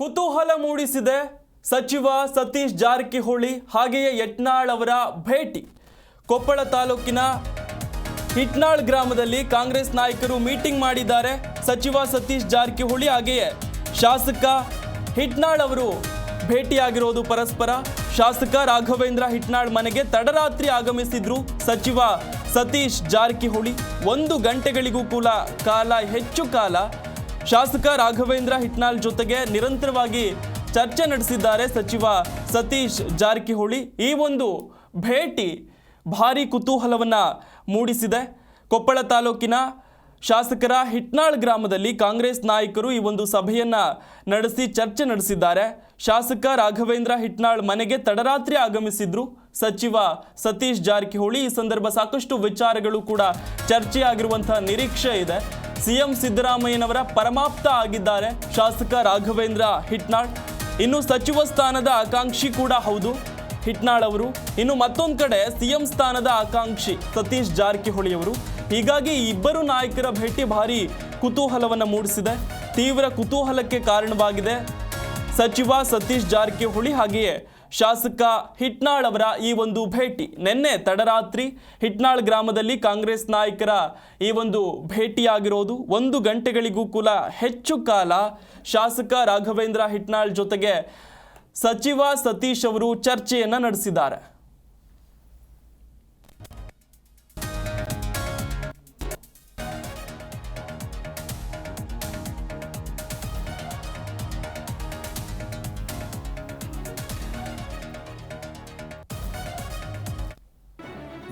ಕುತೂಹಲ ಮೂಡಿಸಿದೆ ಸಚಿವ ಸತೀಶ್ ಜಾರಕಿಹೊಳಿ ಹಾಗೆಯೇ ಯತ್ನಾಳ್ ಅವರ ಭೇಟಿ. ಕೊಪ್ಪಳ ತಾಲೂಕಿನ ಹಿಟ್ನಾಳ್ ಗ್ರಾಮದಲ್ಲಿ ಕಾಂಗ್ರೆಸ್ ನಾಯಕರು ಮೀಟಿಂಗ್ ಮಾಡಿದ್ದಾರೆ ಸಚಿವ ಸತೀಶ್ ಜಾರಕಿಹೊಳಿ. ಹಾಗೆಯೇ ಶಾಸಕ ಹಿಟ್ನಾಳ್ ಅವರು ಭೇಟಿಯಾಗಿರೋದು ಪರಸ್ಪರ. ಶಾಸಕ ರಾಘವೇಂದ್ರ ಹಿಟ್ನಾಳ್ ಮನೆಗೆ ತಡರಾತ್ರಿ ಆಗಮಿಸಿದ್ರು ಸಚಿವ ಸತೀಶ್ ಜಾರಕಿಹೊಳಿ. ಒಂದು ಗಂಟೆಗಳಿಗೂ ಕೂಡ ಕಾಲ, ಹೆಚ್ಚು ಕಾಲ ಶಾಸಕ ರಾಘವೇಂದ್ರ ಹಿಟ್ನಾಳ್ ಜೊತೆಗೆ ನಿರಂತರವಾಗಿ ಚರ್ಚೆ ನಡೆಸಿದ್ದಾರೆ ಸಚಿವ ಸತೀಶ್ ಜಾರಕಿಹೊಳಿ. ಈ ಒಂದು ಭೇಟಿ ಭಾರಿ ಕುತೂಹಲವನ್ನು ಮೂಡಿಸಿದೆ. ಕೊಪ್ಪಳ ತಾಲೂಕಿನ ಶಾಸಕರ ಹಿಟ್ನಾಳ್ ಗ್ರಾಮದಲ್ಲಿ ಕಾಂಗ್ರೆಸ್ ನಾಯಕರು ಈ ಒಂದು ಸಭೆಯನ್ನ ನಡೆಸಿ ಚರ್ಚೆ ನಡೆಸಿದ್ದಾರೆ. ಶಾಸಕ ರಾಘವೇಂದ್ರ ಹಿಟ್ನಾಳ್ ಮನೆಗೆ ತಡರಾತ್ರಿ ಆಗಮಿಸಿದ್ರು. ಸಚಿವ ಸತೀಶ್ ಜಾರಕಿಹೊಳಿ, ಈ ಸಂದರ್ಭ ಸಾಕಷ್ಟು ವಿಚಾರಗಳು ಕೂಡ ಚರ್ಚೆಯಾಗಿರುವಂತಹ ನಿರೀಕ್ಷೆ ಇದೆ. ಸಿಎಂ ಸಿದ್ದರಾಮಯ್ಯನವರ ಪರಮಾಪ್ತ ಆಗಿದ್ದಾರೆ ಶಾಸಕ ರಾಘವೇಂದ್ರ ಹಿಟ್ನಾಳ್. ಇನ್ನು ಸಚಿವ ಸ್ಥಾನದ ಆಕಾಂಕ್ಷಿ ಕೂಡ ಹೌದು. ಹಿಟ್ನಾಳ್ ಅವರು. ಇನ್ನು ಮತ್ತೊಂದು ಕಡೆ ಸಿಎಂ ಸ್ಥಾನದ ಆಕಾಂಕ್ಷಿ ಸತೀಶ್ ಜಾರಕಿಹೊಳಿ ಅವರು. ಹೀಗಾಗಿ ಇಬ್ಬರು ನಾಯಕರ ಭೇಟಿ ಭಾರಿ ಕುತೂಹಲವನ್ನು ಮೂಡಿಸಿದೆ. ತೀವ್ರ ಕುತೂಹಲಕ್ಕೆ ಕಾರಣವಾಗಿದೆ. ಸಚಿವ ಸತೀಶ್ ಜಾರಕಿಹೊಳಿ ಹಾಗೆಯೇ ಶಾಸಕ ಹಿಟ್ನಾಳ್ ಅವರ ಈ ಒಂದು ಭೇಟಿ. ನಿನ್ನೆ ತಡರಾತ್ರಿ ಹಿಟ್ನಾಳ್ ಗ್ರಾಮದಲ್ಲಿ ಕಾಂಗ್ರೆಸ್ ನಾಯಕರ ಈ ಒಂದು ಭೇಟಿಯಾಗಿರೋದು. ಒಂದು ಗಂಟೆಗಳಿಗೂ ಕೂಡ ಹೆಚ್ಚು ಕಾಲ ಶಾಸಕ ರಾಘವೇಂದ್ರ ಹಿಟ್ನಾಳ್ ಜೊತೆಗೆ ಸಚಿವ ಸತೀಶ್ ಅವರು ಚರ್ಚೆಯನ್ನು ನಡೆಸಿದ್ದಾರೆ.